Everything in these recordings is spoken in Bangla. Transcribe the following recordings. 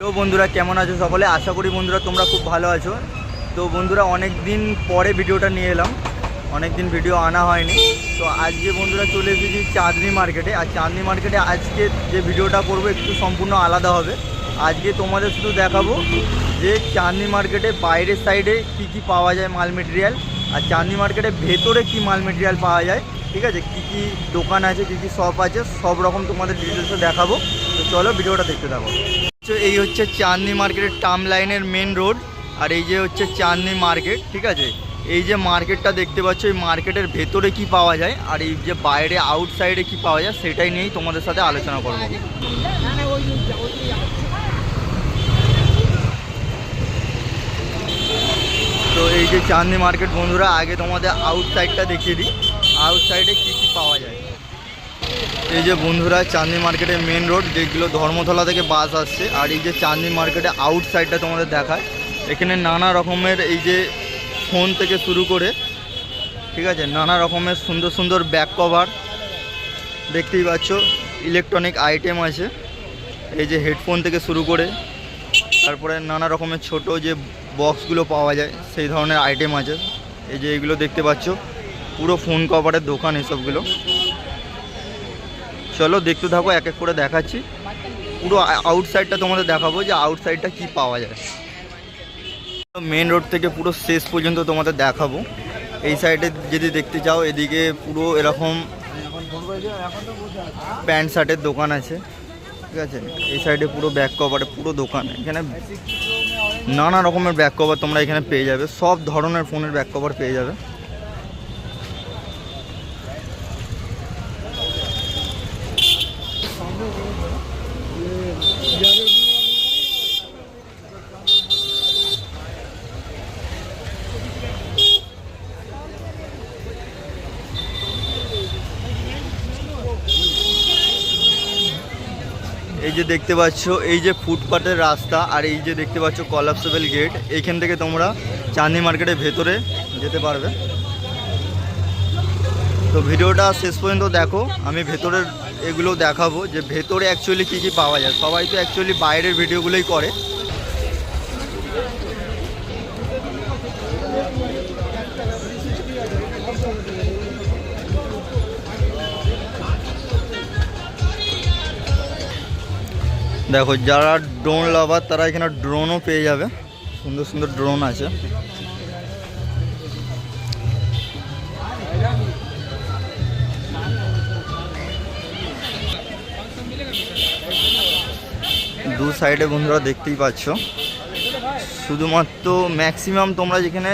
তো বন্ধুরা, কেমন আছো সকলে? আশা করি বন্ধুরা তোমরা খুব ভালো আছো। তো বন্ধুরা অনেক দিন পরে ভিডিওটা নিয়ে এলাম। অনেক দিন ভিডিও আনা হয়নি। তো আজকে বন্ধুরা চলে এসেছি চাঁদনি মার্কেটে। আর চাঁদনি মার্কেটে আজকে যে ভিডিওটা করব একটু সম্পূর্ণ আলাদা হবে। আজকে তোমাদের শুধু দেখাবো যে চাঁদনি মার্কেটে বাইরের সাইডে কি কি পাওয়া যায় মাল মেটেরিয়াল, আর চাঁদনি মার্কেটে ভেতরে কি মাল মেটেরিয়াল পাওয়া যায়, ঠিক আছে? কী কী দোকান আছে, কী কী শপ আছে, সব রকম তোমাদের ডিটেলসে দেখাবো। তো চলো ভিডিওটা দেখতে থাকো। এই হচ্ছে চাঁদনি মার্কেটের টার্ম লাইনের মেন রোড আর এই যে হচ্ছে চাঁদনি মার্কেট, ঠিক আছে? এই যে মার্কেটটা দেখতে পাচ্ছ, এই মার্কেটের ভেতরে কি পাওয়া যায়, আর এই যে বাইরে আউটসাইডে কি পাওয়া যায়, সেটাই নিয়েই তোমাদের সাথে আলোচনা করব। তো এই যে চাঁদনি মার্কেট বন্ধুরা, আগে তোমাদের আউটসাইডটা দেখিয়ে দিই। আউটসাইডে কী কী পাওয়া যায়? এই যে বন্ধুরা, চাঁদনি মার্কেটের মেন রোড যেগুলো ধর্মতলা থেকে বাস আসছে, আর এই যে চাঁদনি মার্কেটে আউটসাইডটা তোমাদের দেখায়, এখানে নানা রকমের এই যে ফোন থেকে শুরু করে, ঠিক আছে, নানা রকমের সুন্দর সুন্দর ব্যাক কভার দেখতেই পাচ্ছ ইলেকট্রনিক আইটেম আছে, এই যে হেডফোন থেকে শুরু করে, তারপরে নানা রকমের ছোট যে বক্সগুলো পাওয়া যায়, সেই ধরনের আইটেম আছে, এই যে এগুলো দেখতে পাচ্ছ, পুরো ফোন কভারের দোকান এসবগুলো। চলো দেখতে থাকো, এক এক করে দেখাচ্ছি। পুরো আউটসাইডটা তোমাদের দেখাবো যে আউটসাইডটা কি পাওয়া যায়। মেন রোড থেকে পুরো শেষ পর্যন্ত তোমাদের দেখাবো। এই সাইডে যদি দেখতে চাও, এদিকে পুরো এরকম প্যান্ট শার্টের দোকান আছে। ঠিক আছে? এই সাইডে পুরো ব্যাক কভারে পুরো দোকান। এখানে নানা রকমের ব্যাক কভার তোমরা এখানে পেয়ে যাবে। সব ধরনের ফোনের ব্যাক কভার পেয়ে যাবে। যে দেখতে পাচ্ছ, এই যে ফুটপাথের রাস্তা আর এই যে দেখতে পাচ্ছ কলাপসেবল গেট, এখান থেকে তোমরা চাঁদনি মার্কেটের ভেতরে যেতে পারবে। তো ভিডিওটা শেষ পর্যন্ত দেখো, আমি ভেতরের এগুলো দেখাবো যে ভেতরে অ্যাকচুয়ালি কী কী পাওয়া যায়। সবাই তো অ্যাকচুয়ালি বাইরের ভিডিওগুলোই করে। দেখো, যারা ড্রোন লাভার তারা এখানে ড্রোনও পেয়ে যাবে। সুন্দর সুন্দর ড্রোন আছে। দু সাইডে বন্ধুরা দেখতেই পাচ্ছ। শুধুমাত্র ম্যাক্সিমাম তোমরা যেখানে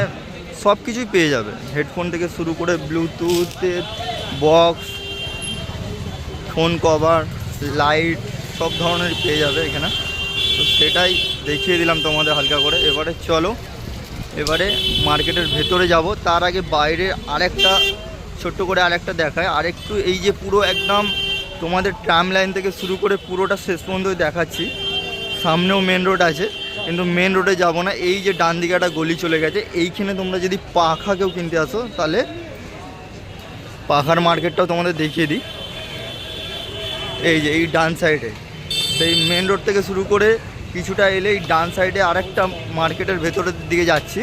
সব কিছুই পেয়ে যাবে। হেডফোন থেকে শুরু করে ব্লুটুথের বক্স ফোন কভার লাইট সব ধরনের পেয়ে যাবে এখানে। তো সেটাই দেখিয়ে দিলাম তোমাদের হালকা করে। এবারে চলো, এবারে মার্কেটের ভেতরে যাব। তার আগে বাইরে আরেকটা, ছোট্ট করে আরেকটা দেখায়। আরেকটু এই যে পুরো একদম তোমাদের ট্রাম লাইন থেকে শুরু করে পুরোটা শেষ পর্যন্ত দেখাচ্ছি। সামনেও মেন রোড আছে, কিন্তু মেন রোডে যাব না। এই যে ডান দিকে একটা গলি চলে গেছে। এইখানে তোমরা যদি পাখা কেউ কিনতে আসো, তাহলে পাখার মার্কেটটাও তোমাদের দেখিয়ে দিই। এই যে, এই ডান সাইডে সেই মেন রোড থেকে শুরু করে কিছুটা এলে এই ডান সাইডে আরেকটা মার্কেটের ভেতরের দিকে যাচ্ছি।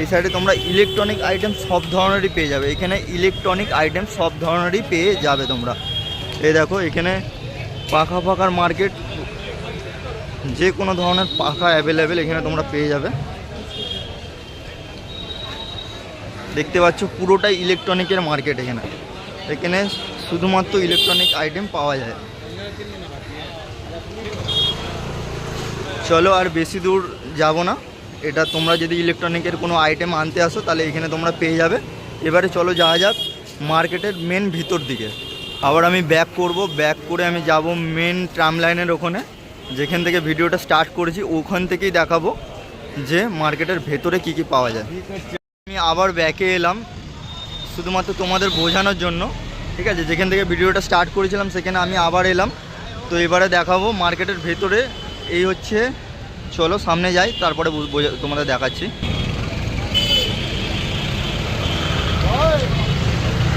এই সাইডে তোমরা ইলেকট্রনিক আইটেম সব ধরনেরই পেয়ে যাবে। এখানে ইলেকট্রনিক আইটেম সব ধরনেরই পেয়ে যাবে তোমরা। এই দেখো, এখানে পাখা পাখার মার্কেট যে কোনো ধরনের পাখা অ্যাভেলেবেল এখানে তোমরা পেয়ে যাবে। দেখতে পাচ্ছ পুরোটাই ইলেকট্রনিকের মার্কেট এখানে। এখানে শুধুমাত্র ইলেকট্রনিক আইটেম পাওয়া যায়। চলো আর বেশি দূর যাব না। এটা তোমরা যদি ইলেকট্রনিকের কোনো আইটেম আনতে আসো, তাহলে এখানে তোমরা পেয়ে যাবে। এবারে চলো যাওয়া যাক মার্কেটের মেন ভিতর দিকে। আবার আমি ব্যাক করব। ব্যাক করে আমি যাব মেন ট্রাম লাইনের ওখানে। যেখান থেকে ভিডিওটা স্টার্ট করেছি, ওখান থেকেই দেখাবো যে মার্কেটের ভেতরে কি কি পাওয়া যায়। আমি আবার ব্যাকে এলাম। শুধুমাত্র তোমাদের বোঝানোর জন্য ঠিক আছে, যেখান থেকে ভিডিওটা স্টার্ট করেছিলাম সেখানে আমি আবার এলাম। তো এবারে দেখাবো মার্কেটের ভেতরে। এই হচ্ছে, চলো সামনে যাই, তারপরে তোমাদের দেখাচ্ছি।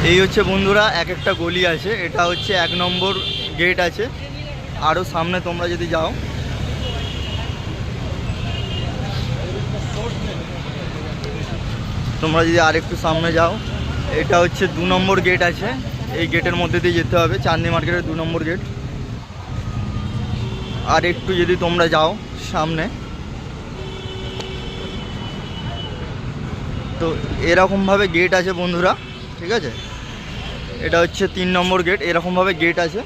এই হচ্ছে বন্ধুরা, এক একটা গলি আছে। এটা হচ্ছে এক নম্বর গেট আছে। আরও সামনে তোমরা যদি যাও। তোমরা যদি আরেকটু সামনে যাও, এটা হচ্ছে দু নম্বর গেট আছে। এই গেটের মধ্যে দিয়ে যেতে হবে, চাঁদনি মার্কেটের দু নম্বর গেট। আর একটু যদি তোমরা যাও সামনে, তো এরকমভাবে গেট আছে বন্ধুরা, ঠিক আছে? এটা হচ্ছে তিন নম্বর গেট, এরকমভাবে গেট আছে।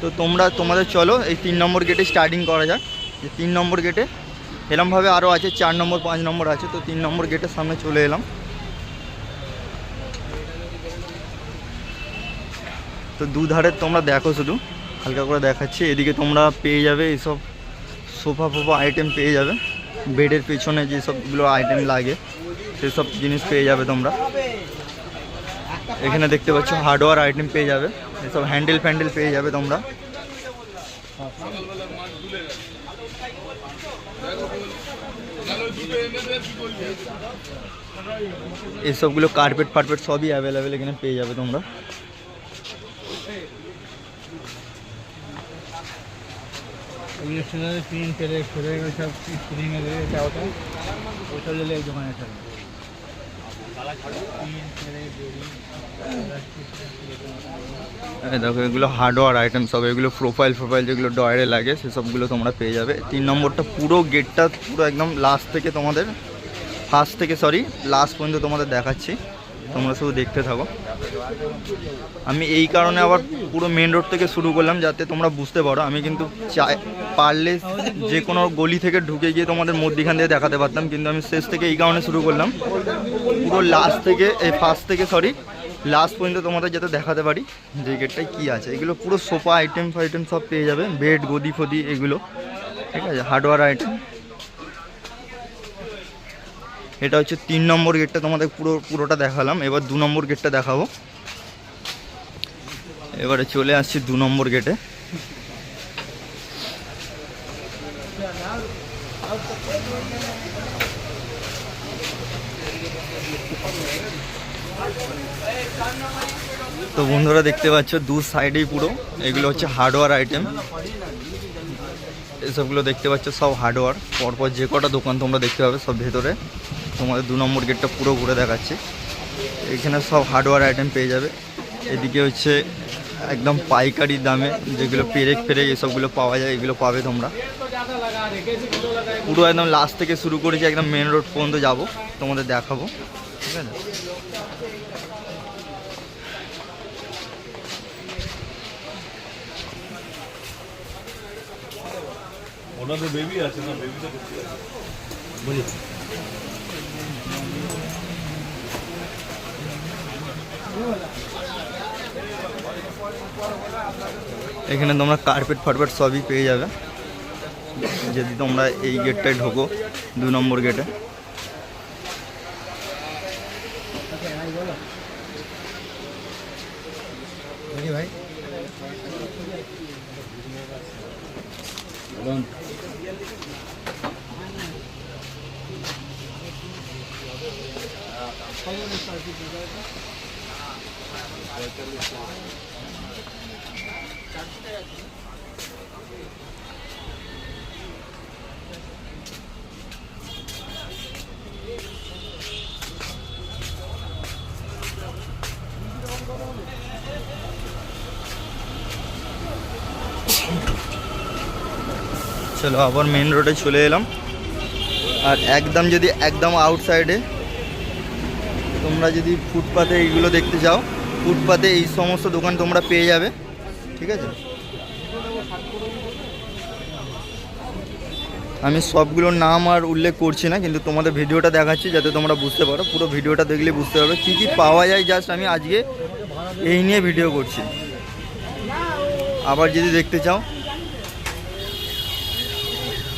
তো তোমরা, তোমাদের চলো, এই তিন নম্বর গেটে স্টার্টিং করা যাক। যে তিন নম্বর গেটে এরমভাবে আরও আছে, চার নম্বর, পাঁচ নম্বর আছে, তো তিন নম্বর গেটের সামনে চলে এলাম। তো দুধারে তোমরা দেখো শুধু। হালকা করে দেখাচ্ছি। এদিকে তোমরা পেয়ে যাবে এইসব সোফা ফোফা আইটেম পেয়ে যাবে। বেডের পেছনে যেসবগুলো আইটেম লাগে সেসব জিনিস পেয়ে যাবে তোমরা। এখানে দেখতে পাচ্ছ হার্ডওয়্যার আইটেম পেয়ে যাবে। এসব হ্যান্ডেল ফ্যান্ডেল পেয়ে যাবে তোমরা। এসবগুলো কার্পেট ফার্পেট সবই অ্যাভেলেবেল এখানে পেয়ে যাবে তোমরা। দেখো, এগুলো হার্ডওয়ার আইটেম সব, এগুলো প্রোফাইল ফ্রোফাইল যেগুলো ডয়ারে লাগে সেসবগুলো তোমরা পেয়ে যাবে। তিন নম্বরটা পুরো গেটটা পুরো একদম লাস্ট থেকে তোমাদের ফার্স্ট থেকে সরি লাস্ট পর্যন্ত তোমাদের দেখাচ্ছি। তোমরা শুধু দেখতে থাকো। আমি এই কারণে আবার পুরো মেন রোড থেকে শুরু করলাম যাতে তোমরা বুঝতে পারো। আমি কিন্তু পারলে যে কোনো গলি থেকে ঢুকে গিয়ে তোমাদের মধ্যিখান দিয়ে দেখাতে পারতাম। কিন্তু আমি শেষ থেকে এই কারণে শুরু করলাম। পুরো লাস্ট থেকে, এই ফার্স্ট থেকে সরি লাস্ট পর্যন্ত তোমাদের যাতে দেখাতে পারি যে গেটটায় কী আছে। এগুলো পুরো সোফা আইটেম ফাইটেম সব পেয়ে যাবে। বেড গদি ফদি এগুলো। ঠিক আছে? হার্ডওয়্যার আইটেম এটা হচ্ছে তিন নম্বর গেটটা তোমাদের পুরো, পুরোটা দেখালাম। এবার দু নম্বর গেটটা দেখাবো। এবারে চলে আসছি দু নম্বর গেটে। তো বন্ধুরা দেখতে পাচ্ছ, দু সাইডেই পুরো। এগুলো হচ্ছে হার্ডওয়্যার আইটেম। এসবগুলো দেখতে পাচ্ছ, সব হার্ডওয়্যার পরপর যে কটা দোকান তোমরা দেখতে পাবে, সব ভেতরে। তোমাদের দু নম্বর গেটটা পুরো ঘুরে দেখাচ্ছি। এখানে সব হার্ডওয়্যার আইটেম পেয়ে যাবে। এদিকে হচ্ছে একদম পাইকারি দামে যেগুলো পেরেক ফেরেক এসবগুলো পাওয়া যায় এগুলো পাবে তোমরা। পুরো একদম লাস্ট থেকে শুরু করেছি একদম মেন রোড পর্যন্ত যাব তোমাদের দেখাবো। ঠিক আছে? ওনাদের বেবি আছে না? বেবিটা কোথায় एखे तुम्हारा कार्पेट फार्पेट सब ही पे जा तुम्हारा गेटटा ढोको दो नम्बर गेटे চলো, আবার মেন রোডে চলে এলাম। আর একদম যদি একদম আউটসাইডে তোমরা যদি ফুটপাতে এইগুলো দেখতে চাও ফুটপাতে এই সমস্ত দোকান তোমরা পেয়ে যাবে, ঠিক আছে? আমি সবগুলোর নাম আর উল্লেখ করছি না, কিন্তু তোমাদের ভিডিওটা দেখাচ্ছি যাতে তোমরা বুঝতে পারো। পুরো ভিডিওটা দেখলে বুঝতে পারবে। কী কী পাওয়া যায় জাস্ট আমি আজকে এই নিয়ে ভিডিও করছি। আবার যদি দেখতে চাও,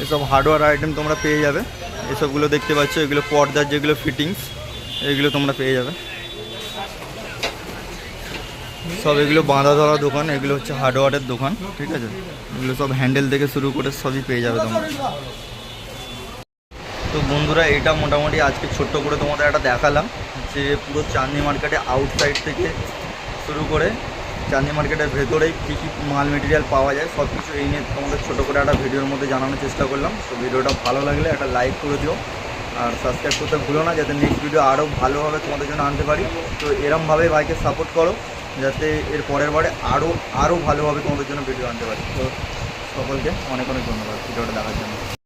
এসব হার্ডওয়্যার আইটেম তোমরা পেয়ে যাবে। এসবগুলো দেখতে পাচ্ছ, এগুলো পর্দার যেগুলো ফিটিংস এগুলো তোমরা পেয়ে যাবে। সব এগুলো বাঁধা ধরা দোকান, এগুলো হচ্ছে হার্ডওয়্যারের দোকান, ঠিক আছে? এগুলো সব হ্যান্ডেল থেকে শুরু করে সবই পেয়ে যাবে তোমরা। তো বন্ধুরা, এটা মোটামুটি আজকে ছোট্ট করে তোমাদের একটা দেখালাম, যে পুরো চাঁদনি মার্কেটে আউটসাইড থেকে শুরু করে চাঁদনি মার্কেটের ভেতরেই কী কী মাল মেটেরিয়াল পাওয়া যায় সব কিছু এই নিয়ে তোমাদের ছোটো করে একটা ভিডিওর মধ্যে জানানোর চেষ্টা করলাম। তো ভিডিওটা ভালো লাগলে একটা লাইক করে দিও, আর সাবস্ক্রাইব করতে ভুলো না, যাতে নেক্সট ভিডিও আরও ভালোভাবে তোমাদের জন্য আনতে পারি। তো এরমভাবে ভাইকে সাপোর্ট করো। যাতে এর পরের বারে আরও আরও ভালোভাবে তোমাদের জন্য ভিডিও আনতে পারি। তো সকলকে অনেক অনেক ধন্যবাদ ভিডিওটা দেখার জন্য।